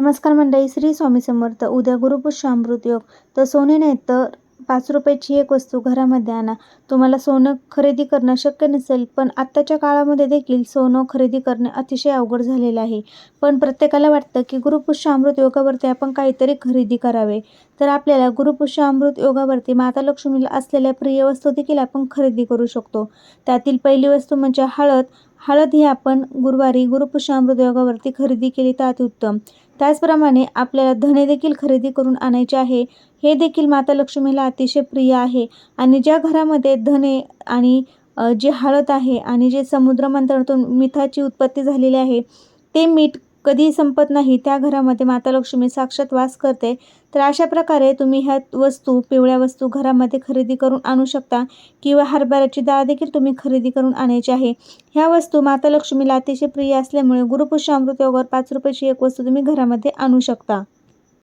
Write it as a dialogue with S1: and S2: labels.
S1: नमस्कार मंडळी श्री स्वामी समर्थ. उद्या गुरुपुष्य अमृत योग. तर सोने नाही तर पाच रुपयाची एक वस्तू घरामध्ये आणा. तुम्हाला सोनं खरेदी करणं शक्य नसेल पण आत्ताच्या काळामध्ये देखील सोनं खरेदी करणे अतिशय अवघड झालेलं आहे. पण प्रत्येकाला वाटतं की गुरुपुष्य अमृत योगावरती आपण काहीतरी खरेदी करावे. तर आपल्याला गुरुपुष्य अमृत योगावरती माता लक्ष्मीला असलेल्या प्रिय वस्तू देखील आपण खरेदी करू शकतो. त्यातील पहिली वस्तू म्हणजे हळद. हळद ही आपण गुरुवारी गुरुपुष्य योगावरती खरेदी केली तर अतिउत्तम. त्याचप्रमाणे आपल्याला धने देखील खरेदी करून आणायचे आहे. हे देखील माता लक्ष्मीला अतिशय प्रिय आहे. आणि ज्या घरामध्ये धने आणि जे जी हळद आहे आणि जे समुद्र मंथनातून मिठाची उत्पत्ती झालेली आहे ते मीठ कधीही संपत नाही त्या घरामध्ये माता लक्ष्मी साक्षात वास करते. तर अशा प्रकारे तुम्ही ह्या वस्तू पिवळ्या वस्तू घरामध्ये खरेदी करून आणू शकता किंवा हरभऱ्याची डाळ देखील तुम्ही खरेदी करून आणायची आहे. ह्या वस्तू माता लक्ष्मीला अतिशय प्रिय असल्यामुळे गुरुपुष्य अमृत योगावर पाच रुपयाची एक वस्तू तुम्ही घरामध्ये आणू शकता.